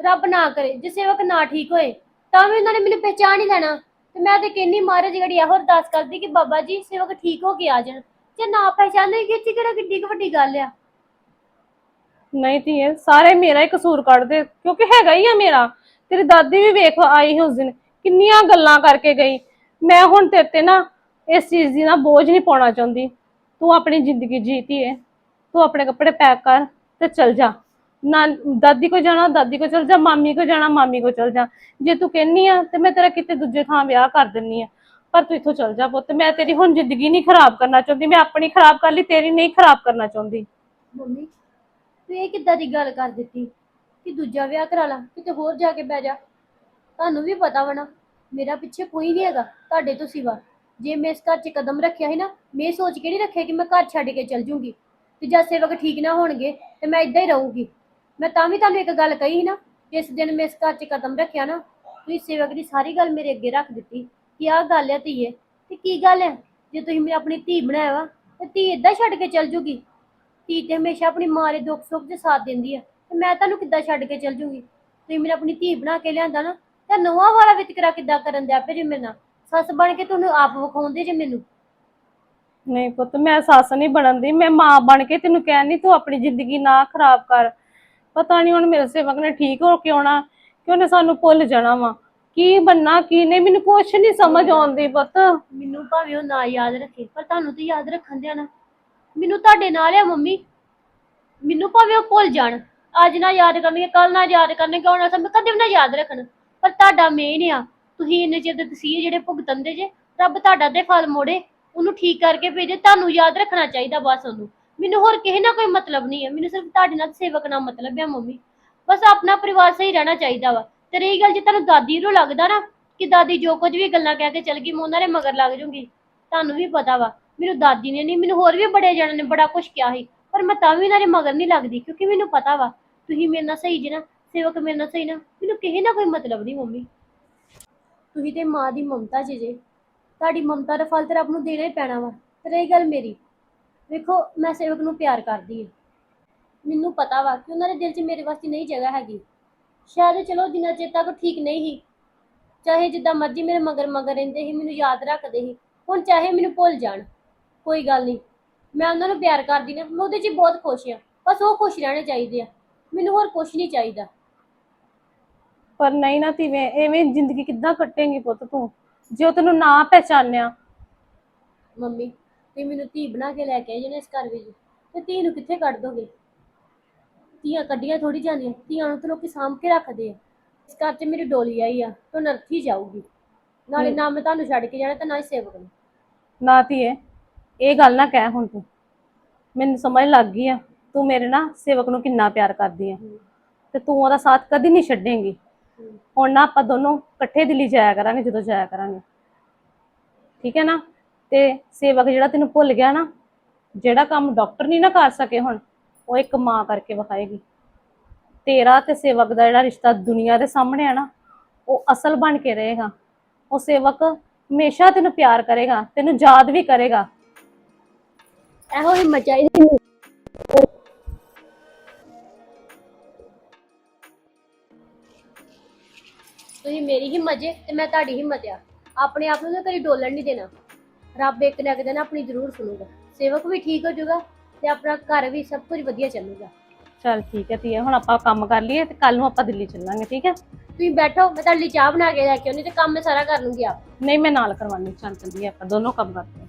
ਰੱਬ ਨਾ ਕਰੇ, ਜੇ ਸੇਵਕ ਨਾ ਠੀਕ ਹੋਏ, ਤਾਂ ਵੀ ਉਹਨਾਂ ਨੇ ਮੈਨੂੰ ਪਹਿਚਾਣ ਹੀ ਲੈਣਾ। ਤੇ ਮੈਂ ਤੇ ਕਿੰਨੀ ਮਹਾਰਾਜ ਜਿਹੜੀ ਇਹੋ ਅਰਦਾਸ ਕਰਦੀ ਕਿ ਬਾਬਾ ਜੀ, ਸੇਵਕ ਠੀਕ ਹੋ ਕੇ ਆ ਜਾਣ। ਜੇ ਨਾ ਪਹਿਚਾਨੇ ਕਿ ਇੱਥੇ ਕਿਹੜਾ ਕਿੱਡੀ ਕੁ ਵੱਡੀ ਗੱਲ ਆ? ਨਹੀਂ ਧੀਏ, ਸਾਰੇ ਮੇਰਾ ਹੀ ਕਸੂਰ ਕੱਢਦੇ, ਕਿਉਂਕਿ ਹੈਗਾ ਹੀ ਆ ਮੇਰਾ। ਤੇਰੀ ਦਾਦੀ ਵੀ ਵੇਖ ਆਈ ਸੀ ਉਸ ਦਿਨ, ਕਿੰਨੀਆਂ ਗੱਲਾਂ ਕਰਕੇ ਗਈ। ਮੈਂ ਹੁਣ ਤੇਰੇ ਤੇ ਨਾ ਇਸ ਚੀਜ਼ ਦੀ ਨਾ ਬੋਝ ਨਹੀਂ ਪਾਉਣਾ ਚਾਹੁੰਦੀ। ਤੂੰ ਆਪਣੀ ਜ਼ਿੰਦਗੀ ਜੀਤੀ ਏ ਤੂੰ ਆਪਣੇ ਕੱਪੜੇ ਪੈਕ ਕਰ ਤੇ ਚਲ ਜਾ। ਨਾ, ਦਾਦੀ ਕੋ ਜਾਣਾ, ਦਾਦੀ ਕੋ ਚਲ ਜਾ, ਮਾਮੀ ਕੋ ਜਾਣਾ, ਮਾਮੀ ਕੋ ਚਲ ਜਾ। ਜੇ ਤੂੰ ਕਹਿੰਨੀ ਆ ਤੇ ਮੈਂ ਤੇਰਾ ਕਿਤੇ ਦੂਜੇ ਥਾਂ ਵਿਆਹ ਕਰ ਦਿੰਨੀ ਆ। ਪਰ ਤੂੰ ਇੱਥੋਂ ਚਲ ਜਾ ਪੁੱਤ, ਮੈਂ ਤੇਰੀ ਹੁਣ ਜ਼ਿੰਦਗੀ ਨਹੀਂ ਖਰਾਬ ਕਰਨਾ ਚਾਹੁੰਦੀ, ਮੈਂ ਆਪਣੀ ਖਰਾਬ ਕਰ ਲਈ, ਤੇਰੀ ਨਹੀਂ ਖਰਾਬ ਕਰਨਾ ਚਾਹੁੰਦੀ। ਮੰਮੀ ਤੂੰ ਇਹ ਕਿੱਦਾਂ ਦੀ ਗੱਲ ਕਰ ਦਿੱਤੀ? ਕਿ ਦੂਜਾ ਵਿਆਹ ਕਰਾ ਲਾ, ਕਿਤੇ ਹੋਰ ਜਾ ਕੇ ਬਹਿ ਜਾ। ਤੁਹਾਨੂੰ ਵੀ ਪਤਾ ਵਾ ਨਾ, ਮੇਰਾ ਪਿੱਛੇ ਕੋਈ ਨਹੀਂ ਹੈਗਾ, ਤੁਹਾਡੇ ਤੋਂ ਸਿਵਾ। ਜੇ ਮੈਂ ਇਸ ਘਰ 'ਚ ਕਦਮ ਰੱਖਿਆ ਸੀ ਨਾ, ਮੈਂ ਇਹ ਸੋਚ ਕੇ ਨਹੀਂ ਰੱਖਿਆ ਕਿ ਮੈਂ ਘਰ ਛੱਡ ਕੇ ਚਲ ਜੂੰਗੀ। ਤੇ ਜਦ ਸੇਵਕ ਠੀਕ ਨਾ ਹੋਣਗੇ, ਤੇ ਮੈਂ ਇਦਾਂ ਹੀ ਰਹੂਗੀ। ਮੈਂ ਤਾਂ ਵੀ ਤੁਹਾਨੂੰ ਇੱਕ ਗੱਲ ਕਹੀ ਸੀ ਨਾ ਜਿਸ ਦਿਨ ਮੈਂ ਇਸ ਘਰ 'ਚ ਕਦਮ ਰੱਖਿਆ ਨਾ, ਤੁਸੀਂ ਸੇਵਕ ਦੀ ਸਾਰੀ ਗੱਲ ਮੇਰੇ ਅੱਗੇ ਰੱਖ ਦਿੱਤੀ, ਕਿ ਆਹ ਗੱਲ ਹੈ ਧੀਏ। ਤੇ ਕੀ ਗੱਲ ਹੈ? ਜੇ ਤੁਸੀਂ ਮੇਰੀ ਆਪਣੀ ਧੀ ਬਣਾਇਆ ਵਾ, ਤੇ ਧੀ ਇਦਾਂ ਛੱਡ ਕੇ ਚਲ ਜੂਗੀ। ਧੀ ਤੇ ਹਮੇਸ਼ਾ ਆਪਣੀ ਮਾਂ ਦੇ ਦੁੱਖ ਸੁੱਖ 'ਚ ਸਾਥ ਦਿੰਦੀ ਆ। ਤੇ ਮੈਂ ਤੁਹਾਨੂੰ ਕਿੱਦਾਂ ਛੱਡ ਕੇ ਚਲ ਜੂਗੀ? ਤੁਸੀਂ ਮੈਨੂੰ ਆਪਣੀ ਧੀ ਬਣਾ ਕੇ ਲਿਆਂਦਾ ਨਾ ਤੇ ਨੋਆ ਵਾਲਾ ਵਿਤਕਰਾ ਕਿੱਦਾਂ ਕਰਨ ਦਿਆ ਪਏ ਜੇ ਮੇਰੇ ਨਾਲ? ਸੱਸ ਬਣ ਕੇ ਤੁਹਾਨੂੰ ਆਪ ਵਿਖਾਉਂਦੇ ਜੇ ਮੈਨੂੰ। ਨਹੀਂ ਪੁੱਤ ਮੈਂ ਸੱਸ ਨਹੀਂ ਬਣਨ ਦੀ ਮੈਂ ਮਾਂ ਬਣ ਕੇ ਤੈਨੂੰ ਕਹਿੰਦੀ ਤੂੰ ਆਪਣੀ ਜ਼ਿੰਦਗੀ ਨਾ ਖਰਾਬ ਕਰ। ਪਤਾ ਨਹੀਂ ਹੁਣ ਮੇਰੇ ਸੇਵਕ ਨੇ ਠੀਕ ਹੋ ਕੇ ਆਉਣਾ ਕਿ ਉਹਨੇ ਸਾਨੂੰ ਭੁੱਲ ਜਾਣਾ ਵਾ। ਕੀ ਬੰਨਾ ਕੀ ਨਹੀਂ ਮੈਨੂੰ ਕੁਛ ਨਹੀਂ ਸਮਝ ਆਉਂਦੀ ਪੁੱਤ। ਮੈਨੂੰ ਭਾਵੇਂ ਉਹ ਨਾ ਯਾਦ ਰੱਖੇ ਪਰ ਤੁਹਾਨੂੰ ਤੇ ਯਾਦ ਰੱਖਣ ਦਿਆ ਨਾ। ਮੈਨੂੰ ਤੁਹਾਡੇ ਨਾਲ ਆ ਮੰਮੀ। ਮੈਨੂੰ ਭਾਵੇਂ ਉਹ ਭੁੱਲ ਜਾਣ। ਅੱਜ ਨਾ ਯਾਦ ਕਰਨਗੇ ਕੱਲ ਨਾ ਯਾਦ ਕਰਨਗੇ, ਆਉਣਾ ਸਮੇਂ ਕਦੇ ਵੀ ਨਾ ਯਾਦ ਰੱਖਣ। ਪਰ ਤੁਹਾਡਾ ਮੇਨ ਆ। ਤੁਸੀਂ ਇੰਨੇ ਚਿਰ ਦੇ ਤਸੀਹੇ ਜਿਹੜੇ ਭੁਗਤੰਦੇ ਜੇ। ਰੱਬ ਤੁਹਾਡਾ ਦੇ ਫਲ ਮੋੜੇ। ਉਹਨੂੰ ਠੀਕ ਕਰਕੇ ਭੇਜੇ। ਤੁਹਾਨੂੰ ਯਾਦ ਰੱਖਣਾ ਚਾਹੀਦਾ ਬਸ ਉਹਨੂੰ। ਮੈਨੂੰ ਹੋਰ ਕਿਸੇ ਨਾਲ ਕੋਈ ਮਤਲਬ ਨਹੀਂ ਹੈ ਮੈਨੂੰ ਸਿਰਫ ਤੁਹਾਡੇ ਨਾਲ ਸੇਵਕ ਨਾਲ ਮਤਲਬ ਹੈ ਮੰਮੀ। ਬਸ ਆਪਣਾ ਪਰਿਵਾਰ ਸਹੀ ਰਹਿਣਾ ਚਾਹੀਦਾ ਵਾ। ਤੇ ਰਹੀ ਗੱਲ ਜੇ ਤੁਹਾਨੂੰ ਦਾਦੀ ਨੂੰ ਲੱਗਦਾ ਨਾ, ਕਿ ਦਾਦੀ ਜੋ ਕੁਝ ਵੀ ਗੱਲਾਂ ਕਹਿ ਕੇ ਚਲ ਗਈ, ਮੈਂ ਉਹਨਾਂ ਦੇ ਮਗਰ ਲੱਗ ਜੂੰਗੀ। ਤੁਹਾਨੂੰ ਵੀ ਪਤਾ ਵਾ। ਮੈਨੂੰ ਦਾਦੀ ਨੇ ਨਹੀਂ, ਮੈਨੂੰ ਹੋਰ ਵੀ ਬੜੇ ਜਣਾਂ ਨੇ ਬੜਾ ਕੁਝ ਕਿਹਾ ਸੀ, ਪਰ ਮੈਂ ਤਾਂ ਵੀ ਇਹਨਾਂ ਦੇ ਮਗਰ ਨਹੀਂ ਲੱਗਦੀ, ਕਿਉਂਕਿ ਮੈਨੂੰ ਪਤਾ ਵਾ, ਤੁਸੀਂ ਮੇਰੇ ਨਾਲ ਸਹੀ ਜੇ ਨਾ, ਸੇਵਕ ਮੇਰੇ ਨਾਲ ਸਹੀ ਨਾ, ਮੈਨੂੰ ਕਿਸੇ ਨਾਲ ਕੋਈ ਮਤਲਬ ਨਹੀਂ ਮੰਮੀ। ਤੁਸੀਂ ਤੇ ਮਾਂ ਦੀ ਮਮਤਾ ਜੇ ਜੇ, ਤੁਹਾਡੀ ਮਮਤਾ ਦਾ ਫਲ ਤੇ ਰੱਬ ਨੂੰ ਦੇਣਾ ਹੀ ਪੈਣਾ ਵਾ, ਤੇ ਰਹੀ ਗੱਲ ਮੇਰੀ। ਵੇਖੋ, ਮੈਂ ਸੇਵਕ ਨੂੰ ਪਿਆਰ ਕਰਦੀ ਹਾਂ। ਮੈਨੂੰ ਪਤਾ ਵਾ ਕਿ ਉਹਨਾਂ ਦੇ ਦਿਲ 'ਚ ਮੇਰੇ ਵਾਸਤੇ ਨਹੀਂ ਜਗ੍ਹਾ ਹੈਗੀ। ਸ਼ਾਇਦ ਚਲੋ ਜਿੰਨਾ ਚਿਰ ਤੱਕ ਠੀਕ ਨਹੀਂ ਸੀ, ਚਾਹੇ ਜਿੱਦਾਂ ਮਰਜ਼ੀ ਮੇਰੇ ਮਗਰ ਮਗਰ ਰਹਿੰਦੇ ਸੀ, ਮੈਨੂੰ ਯਾਦ ਰੱਖਦੇ ਸੀ, ਹੁਣ ਚਾਹੇ ਮੈਨੂੰ ਭੁੱਲ ਜਾਣ। ਕੋਈ ਗੱਲ ਨਹੀਂ। ਮੈਂ ਉਹਨਾਂ ਨੂੰ ਪਿਆਰ ਕਰਦੀ ਨਾ ਮੈਂ ਉਹਦੇ 'ਚ ਹੀ ਬਹੁਤ ਖੁਸ਼ ਆ ਬਸ ਉਹ ਖੁਸ਼ ਰਹਿਣੇ ਚਾਹੀਦੇ ਆ। ਮੈਨੂੰ ਹੋਰ ਕੁਝ ਨਹੀਂ ਚਾਹੀਦਾ। ਪਰ ਨਹੀਂ ਨਾ ਧੀਵੇਂ ਐਵੇਂ ਜ਼ਿੰਦਗੀ ਕਿੱਦਾਂ ਕੱਟੇਂਗੀ ਪੁੱਤ ਤੂੰ? ਜੇ ਉਹ ਤੈਨੂੰ ਨਾ ਪਹਿਚਾਨਿਆ। ਮੰਮੀ ਤੇ ਮੈਨੂੰ ਧੀ ਬਣਾ ਕੇ ਲੈ ਕੇ ਆਏ ਜਿਹਨੇ ਇਸ ਘਰ ਵਿੱਚ ਤੇ ਧੀ ਨੂੰ ਕਿੱਥੇ ਕੱਢ ਦੋਗੇ? ਧੀਆਂ ਕੱਢੀਆਂ ਥੋੜੀ ਜਾਂਦੀਆਂ ਧੀਆਂ ਨੂੰ ਤਾਂ ਲੋਕੀ ਸਾਂਭ ਕੇ ਰੱਖਦੇ ਆ। ਇਸ ਘਰ 'ਚ ਮੇਰੀ ਡੋਲੀ ਆਈ ਆ ਤੇ ਉਹ ਨਰਥੀ ਜਾਊਗੀ। ਨਾਲੇ ਨਾ ਮੈਂ ਤੁਹਾਨੂੰ ਛੱਡ ਕੇ ਜਾਣਾ ਤੇ ਨਾ ਹੀ ਸੇਵਕ ਨੂੰ। ਨਾ ਧੀਏ ਇਹ ਗੱਲ ਨਾ ਕਹਿ ਹੁਣ ਤੂੰ। ਮੈਨੂੰ ਸਮਝ ਲੱਗ ਗਈ ਆ। ਤੂੰ ਮੇਰੇ ਨਾਲ ਸੇਵਕ ਨੂੰ ਕਿੰਨਾ ਪਿਆਰ ਕਰਦੀ ਆ। ਤੇ ਤੂੰ ਉਹਦਾ ਸਾਥ ਕਦੀ ਨਹੀਂ ਛੱਡੇਂਗੀ। ਹੁਣ ਨਾ ਆਪਾਂ ਦੋਨੋਂ ਇਕੱਠੇ ਦਿੱਲੀ ਜਾਇਆ ਕਰਾਂਗੇ, ਜਦੋਂ ਜਾਇਆ ਕਰਾਂਗੇ। ਠੀਕ ਹੈ ਨਾ? ਤੇ ਸੇਵਕ ਜਿਹੜਾ ਤੈਨੂੰ ਭੁੱਲ ਗਿਆ ਨਾ, ਜਿਹੜਾ ਕੰਮ ਡਾਕਟਰ ਨਹੀਂ ਨਾ ਕਰ ਸਕੇ ਹੁਣ, ਉਹ ਇੱਕ ਮਾਂ ਕਰਕੇ ਵਿਖਾਏਗੀ। ਤੇਰਾ ਤੇ ਸੇਵਕ ਦਾ ਜਿਹੜਾ ਰਿਸ਼ਤਾ ਦੁਨੀਆ ਦੇ ਸਾਹਮਣੇ ਆ ਨਾ, ਉਹ ਅਸਲ ਬਣ ਕੇ ਰਹੇਗਾ। ਉਹ ਸੇਵਕ ਹਮੇਸ਼ਾ ਤੈਨੂੰ ਪਿਆਰ ਕਰੇਗਾ, ਤੈਨੂੰ ਯਾਦ ਵੀ ਕਰੇਗਾ। ਇਹੋ ਹੀ ਮਚਾਈ ਤੁਸੀਂ ਮੇਰੀ ਹਿੰਮਤ ਜੇ ਤੇ ਮੈਂ ਤੁਹਾਡੀ ਹਿੰਮਤ ਆ। ਆਪਣੇ ਆਪ ਨੂੰ ਨਾ ਕਦੀ ਡੋਲਣ ਨਹੀਂ ਦੇਣਾ। ਰੱਬ ਇੱਕ ਨਾ ਇੱਕ ਦਿਨ ਆਪਣੀ ਜ਼ਰੂਰ ਸੁਣੂਗਾ। ਸੇਵਕ ਵੀ ਠੀਕ ਹੋ ਜਾਊਗਾ ਤੇ ਆਪਣਾ ਘਰ ਵੀ ਸਭ ਕੁਝ ਵਧੀਆ ਚੱਲੂਗਾ। ਚਲ ਠੀਕ ਹੈ ਧੀਏ ਹੁਣ ਆਪਾਂ ਕੰਮ ਕਰ ਲਈਏ ਤੇ ਕੱਲ ਨੂੰ ਆਪਾਂ ਦਿੱਲੀ ਚੱਲਾਂਗੇ ਠੀਕ ਹੈ? ਤੁਸੀਂ ਬੈਠੋ ਮੈਂ ਤੁਹਾਡੇ ਲਈ ਚਾਹ ਬਣਾ ਕੇ ਲੈ ਕੇ ਆਉਂਦੀ ਤੇ ਕੰਮ ਮੈਂ ਸਾਰਾ ਕਰ ਲੂੰਗੀ ਆਪ। ਨਹੀਂ ਮੈਂ ਨਾਲ ਕਰਵਾਉਣੀ ਚੱਲ ਚੱਲੀਏ ਆਪਾਂ ਦੋਨੋਂ ਕੰਮ ਕਰਦੇ ਹਾਂ।